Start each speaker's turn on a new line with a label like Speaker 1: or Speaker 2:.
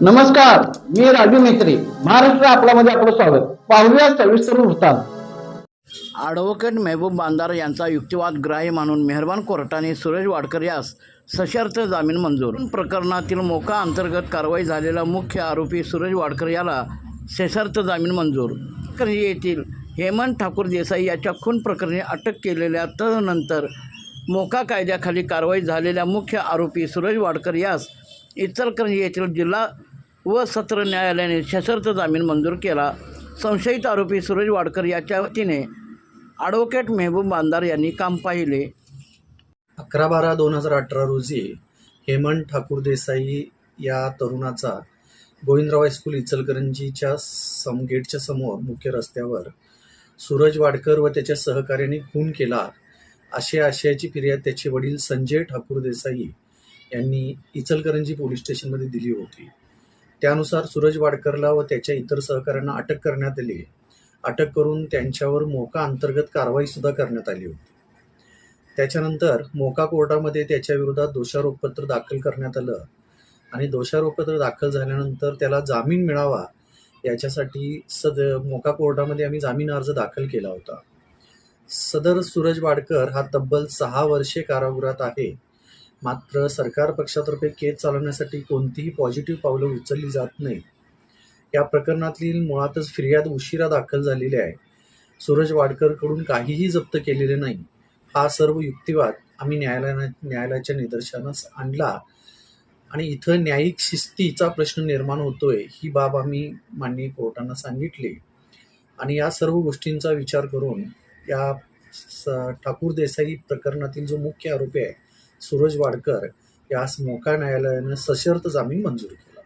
Speaker 1: नमस्कार मी राजू मेत्री. महाराष्ट्र आपल्यामध्ये आपलं स्वागत. पाहूया सविस्तर वृत्तांत. ॲडव्होकेट मेहबूब बांदार यांचा युक्तिवाद ग्राह्य मानून मेहरबान कोर्टाने सुरेश वाडकर यास सशर्त जामीन मंजूर. प्रकरणातील मोका अंतर्गत कारवाई झालेला मुख्य आरोपी सुरेश वाडकर याला सशर्त जामीन मंजूर. येथील हेमंत ठाकूर देसाई याच्या खून प्रकरणी अटक केलेल्या तदनंतर मोका कायद्याखाली कारवाई झालेल्या मुख्य आरोपी सुरज वाडकर यास इचलकरंजी येथील जिल्हा व सत्र न्यायालयाने सशर्त जामीन मंजूर केला. संशयित आरोपी सुरज वाडकर याच्या वतीने ॲडव्होकेट मेहबूब बांदार यांनी काम पाहिले.
Speaker 2: अकरा बारा दोन हजार अठरा रोजी हेमंत ठाकूर देसाई या तरुणाचा गोविंदराव हायस्कूल इचलकरंजीच्या सम गेटच्या समोर मुख्य रस्त्यावर सूरज वाडकर व त्याच्या सहकार्याने खून केला. अशी आशयाची फिर्याद त्याचे वडील संजय ठाकूर देसाई यांनी इचलकरंजी पोलीस स्टेशनमध्ये दिली होती. त्यानुसार सूरज वाडकरला व त्याच्या इतर सहकाऱ्यांना अटक करण्यात आली. अटक करून त्यांच्यावर मोका अंतर्गत कारवाईसुद्धा करण्यात आली होती. त्याच्यानंतर मोका कोर्टामध्ये त्याच्या विरोधात दोषारोपपत्र दाखल करण्यात आलं आणि दोषारोपपत्र दाखल झाल्यानंतर त्याला जामीन मिळावा याच्यासाठी सद मोका कोर्टामध्ये आम्ही जामीन अर्ज दाखल केला होता. सदर सूरज वाडकर हा तब्बल सहा वर्षे कारागृहात आहे. मात्र सरकार पक्षातर्फे केस चालवण्यासाठी कोणतीही पॉझिटिव्ह पावलं उचलली जात नाही. या प्रकरणातील मुळातच फिर्याद उशिरा दाखल झालेली आहे. सूरज वाडकरकडून काहीही जप्त केलेले नाही. हा सर्व युक्तिवाद आम्ही न्यायालयानं न्यायालयाच्या निदर्शनास आणला आणि इथं न्यायिक शिस्तीचा प्रश्न निर्माण होतोय ही बाब आम्ही माननीय कोर्टांना सांगितली. आणि या सर्व गोष्टींचा विचार करून या ठाकूर देसाई प्रकरणातील जो मुख्य आरोपी आहे सूरज वाडकर यास मोका न्यायालयानं सशर्त जामीन मंजूर केला.